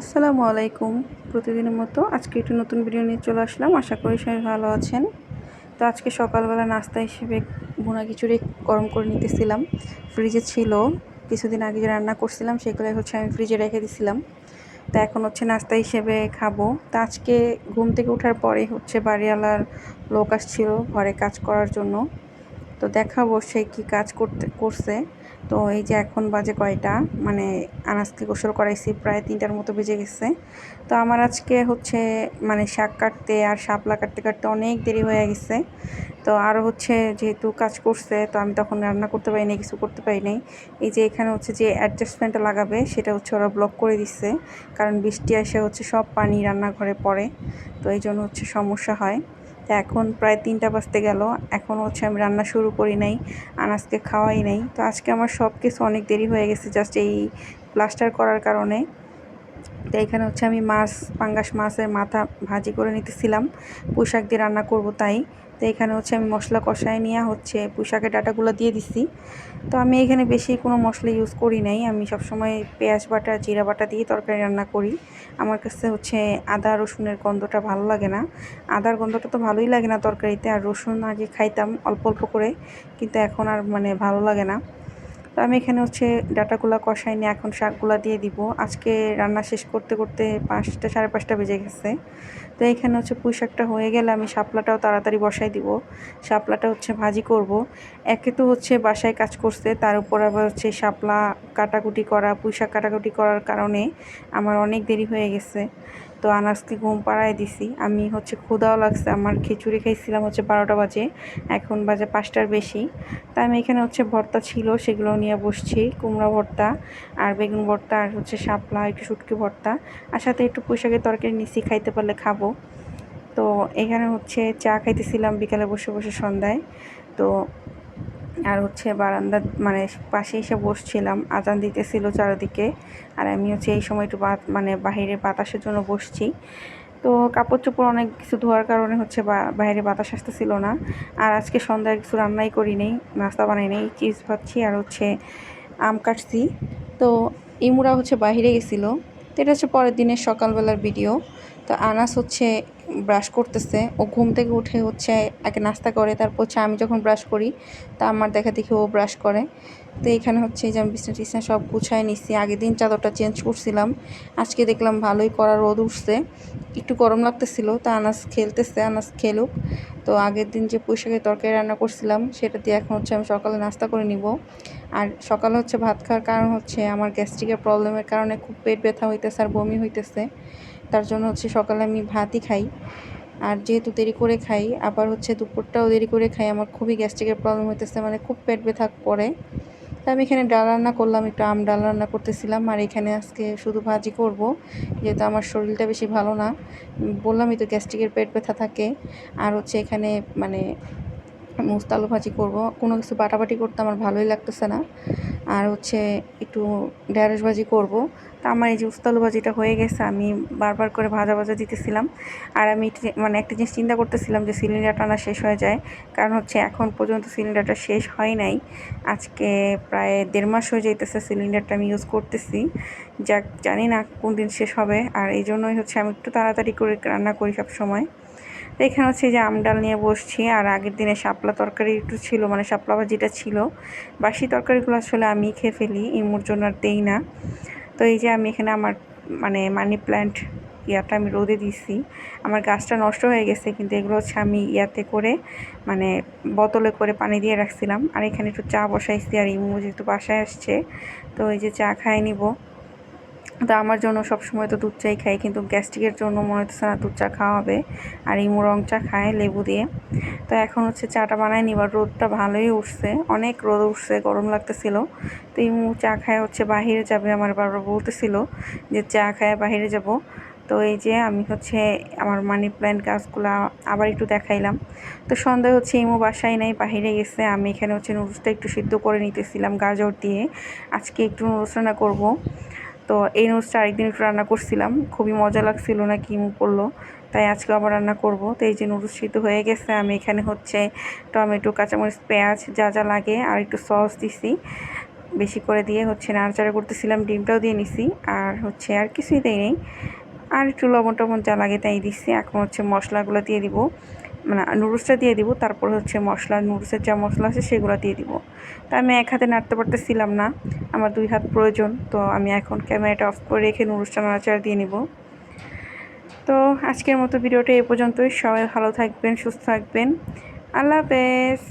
আসসালামু আলাইকুম। প্রতিদিনের মতো আজকে একটু নতুন ভিডিও নিয়ে চলে আসলাম। আশা করি সবাই ভালো আছেন। তো আজকে সকালবেলা নাস্তা হিসেবে ভুনা খিচুড়ি গরম করে নিতেছিলাম। ফ্রিজে ছিল। কিছুদিন আগে যে রান্না করছিলাম সেগুলো হচ্ছে আমি ফ্রিজে রেখে দিছিলাম। তা এখন হচ্ছে নাস্তা হিসেবে খাব। তা আজকে ঘুম থেকে ওঠার পরে হচ্ছে বাড়িওয়ালার লোক আসছিল ঘরে কাজ করার জন্য। তো দেখাবো সে কী কাজ করতে, করছে। তো এই যে এখন বাজে কয়টা মানে আনাজকে গোসল করাইছি, প্রায় তিনটার মতো বেজে গেছে। তো আমার আজকে হচ্ছে মানে শাক কাটতে আর শাপলা কাটতে কাটতে অনেক দেরি হয়ে গেছে। তো আরও হচ্ছে যেহেতু কাজ করছে, তো আমি তখন রান্না করতে পারি পারিনি, কিছু করতে পারিনি। এই যে এখানে হচ্ছে যে অ্যাডজাস্টমেন্টটা লাগাবে, সেটা হচ্ছে ওরা ব্লক করে দিচ্ছে। কারণ বৃষ্টি এসে হচ্ছে সব পানি রান্নাঘরে পড়ে, তো এই জন্য হচ্ছে সমস্যা হয়। তো এখন প্রায় তিনটা বাজতে গেল। এখন হচ্ছে আমি রান্না শুরু করি নাই, আনাজকে খাওয়াই নাই। তো আজকে আমার সব কিছু অনেক দেরি হয়ে গেছে জাস্ট এই প্লাস্টার করার কারণে। তো এখানে হচ্ছে আমি মাছ, পাঙ্গাস মাছের মাথা ভাজি করে নিতেছিলাম। পোশাক দিয়ে রান্না করব তাই। তো এখানে হচ্ছে আমি মশলা কষায় নিয়ে হচ্ছে পুঁশাকের ডাটাগুলো দিয়ে দিছি। তো আমি এখানে বেশি কোনো মশলা ইউজ করি নাই। আমি সবসময় পেঁয়াজ বাটা, জিরা বাটা দিয়ে তরকারি রান্না করি। আমার কাছে হচ্ছে আদা, রসুনের গন্ধটা ভালো লাগে না। আদার গন্ধটা তো ভালোই লাগে না তরকারিতে। আর রসুন আগে খাইতাম অল্প অল্প করে। কিন্তু এখন আর মানে ভালো লাগে না। তো আমি এখানে হচ্ছে ডাটাগুলা কষাই নিয়ে এখন শাকগুলা দিয়ে দিব। আজকে রান্না শেষ করতে করতে পাঁচটা, সাড়ে পাঁচটা বেজে গেছে। তো এখানে হচ্ছে পুঁই শাকটা হয়ে গেলে আমি শাপলাটাও তাড়াতাড়ি বসাই দিব। শাপলাটা হচ্ছে ভাজি করব। একে তো হচ্ছে বাসায় কাজ করছে, তার উপর আবার হচ্ছে শাপলা কাটাকুটি করা পুঁই শাক কাটাকুটি করার কারণে আমার অনেক দেরি হয়ে গেছে। তো আনাজকে ঘুম পাড়ায় দিছি। আমি হচ্ছে ক্ষুদাও লাগছে, আমার খিচুড়ি খাইছিলাম হচ্ছে বারোটা বাজে, এখন বাজে পাঁচটার বেশি। তাই আমি এখানে হচ্ছে ভর্তা ছিল, সেগুলো নিয়ে বসছি, কুমড়া ভর্তা আর বেগুন ভর্তা আর হচ্ছে শাপলা, একটু শুটকি ভর্তা আর সাথে একটু পোশাকের তরকারি নিচি খাইতে পারলে খাব। তো এখানে হচ্ছে চা খাইতেছিলাম বিকালে বসে বসে সন্ধ্যায়। তো আর হচ্ছে বারান্দা মানে পাশে এসে বসছিলাম, আজান দিতেছিল চারিদিকে। আর আমি হচ্ছে এই সময় একটু মানে বাহিরে বাতাসের জন্য বসছি। তো কাপড় চোপড় অনেক কিছু ধোয়ার কারণে হচ্ছে বাইরে বাতাস আসতেছিল না। আর আজকে সন্ধ্যায় কিছু রান্নাই করি নেই, নাস্তা বানাই নেই চিজ ভাবছি আর হচ্ছে আম কাটছি। তো ইমুরা হচ্ছে বাহিরে গেছিল। তো এটা হচ্ছে পরের দিনের সকালবেলার ভিডিও। তো আনাস হচ্ছে ব্রাশ করতেছে। ও ঘুম থেকে উঠে হচ্ছে আগে নাস্তা করে, তারপর হচ্ছে আমি যখন ব্রাশ করি, তা আমার দেখা দেখি ও ব্রাশ করে। তো এখানে হচ্ছে যে আমি বিছনা টিছনা সব গুছায় নিচ্ছি আগের দিন চাদরটা চেঞ্জ করছিলাম, আজকে দেখলাম ভালোই করা রোদ উঠছে। একটু গরম লাগতেছিল, তা আনাস খেলতেছে আনাস খেলুক। তো আগের দিন যে পুঁইশাকের তরকারি রান্না করছিলাম, সেটা দিয়ে এখন হচ্ছে আমি সকালে নাস্তা করে নিব। আর সকালে হচ্ছে ভাত খাওয়ার কারণ হচ্ছে আমার গ্যাস্ট্রিকের প্রবলেমের কারণে খুব পেট ব্যথা হইতেছে আর বমি হইতেছে। তার জন্য হচ্ছে সকালে আমি ভাতই খাই। আর যেহেতু দেরি করে খাই, আবার হচ্ছে দুপুরটাও দেরি করে খাই, আমার খুবই গ্যাস্ট্রিকের প্রবলেম হইতেছে মানে খুব পেট ব্যথা করে। তা আমি এখানে ডাল রান্না করলাম, একটু আম ডাল রান্না করতেছিলাম, আর এখানে আজকে শুধু ভাজি করব, যেহেতু আমার শরীরটা বেশি ভালো না। বললামই তো গ্যাস্ট্রিকের পেট ব্যথা থাকে, আর হচ্ছে এখানে মানে মুস্তালু ভাজি করব। কোনো কিছু বাটাবাটি করতে আমার ভালোই লাগতেছে না। আর হচ্ছে একটু ঢ্যাঁড়স ভাজি করব। তা আমার এই যে উস্তালু ভাজিটা হয়ে গেছে, আমি বারবার করে ভাজা ভাজা দিতেছিলাম। আর আমি মানে একটা জিনিস চিন্তা করতেছিলাম যে সিলিন্ডারটা না শেষ হয়ে যায়, কারণ হচ্ছে এখন পর্যন্ত সিলিন্ডারটা শেষ হয় নাই। আজকে প্রায় দেড় মাস হয়ে যাইতেছে সিলিন্ডারটা আমি ইউজ করতেছি। যাক, জানি না কোন দিন শেষ হবে। আর এই জন্যই হচ্ছে আমি একটু তাড়াতাড়ি করে রান্না করি সব সময় এখানে হচ্ছে যে আমডাল নিয়ে বসছি, আর আগের দিনে শাপলা তরকারি একটু ছিল মানে শাপলা ভাজিটা ছিল। বাসি তরকারিগুলো আসলে আমি খেয়ে ফেলি, ইমুর জন্য আর দেই না। তো এই যে আমি এখানে আমার মানে মানি প্ল্যান্ট ইয়াটা আমি রোদে দিছি। আমার গাছটা নষ্ট হয়ে গেছে, কিন্তু এগুলো হচ্ছে আমি ইয়াতে করে মানে বোতলে করে পানি দিয়ে রাখছিলাম। আর এখানে একটু চা বসাইছি, আর ইমু যেহেতু বাসায় আসছে, তো এই যে চা খাই নিব। তো আমার জন্য সব সময় তো দুধ চাই খাই, কিন্তু গ্যাস্ট্রিকের জন্য মনে হচ্ছে না দুধ চা খাওয়া হবে। আর ইমু রং চা খায় লেবু দিয়ে। তো এখন হচ্ছে চাটা বানাই নিবার রোদটা ভালোই উঠছে। অনেক রোদ উঠছে, গরম লাগতেছিল। তো ইমু চা খায় হচ্ছে বাহিরে যাবে, আমার বাবা বলতেছিল যে চা খায় বাহিরে যাব। তো এই যে আমি হচ্ছে আমার মানি প্ল্যান্ট গাছগুলো আবার একটু দেখাইলাম। তো সন্ধ্যায় হচ্ছে ইমু বাসায় নাই, বাহিরে গেছে। আমি এখানে হচ্ছে নুডলসটা একটু সিদ্ধ করে নিতেছিলাম, গাজর দিয়ে। আজকে একটু নুডলস রান্না করব। তো এই নুডলসটা আরেকদিন একটু রান্না করছিলাম। খুবই মজা লাগছিল না কি মুখ পড়ল তাই আজকে আবার রান্না করব। তো এই যে নুডলস সিদ্ধ হয়ে গেছে, আমি এখানে হচ্ছে টমেটো, কাঁচামরিচ, পেঁয়াজ যা যা লাগে আর একটু সস দিছি। বেশি করে দিয়ে হচ্ছে নাড়াচাড়া করতেছিলাম, ডিমটাও দিয়ে নিছি আর হচ্ছে আর কিছুই দেই নেই। আর একটু লবণ টবণ যা লাগে তাই দিচ্ছি এখন হচ্ছে মশলাগুলো দিয়ে দিব। মানে নুডলসটা দিয়ে দিব, তারপর হচ্ছে মশলা, নুডলসের যা মশলা আছে সেগুলো দিয়ে দিব। তা আমি এক হাতে নাড়তে পারতেছিলাম না, আমার দুই হাত প্রয়োজন, তো আমি এখন ক্যামেরাটা অফ করে রেখে নুডলসটা নাড়াচাড়া দিয়ে নিব। তো আজকের মতো ভিডিওটা এ পর্যন্তই, সবাই ভালো থাকবেন, সুস্থ থাকবেন, আল্লাহ হাফেজ।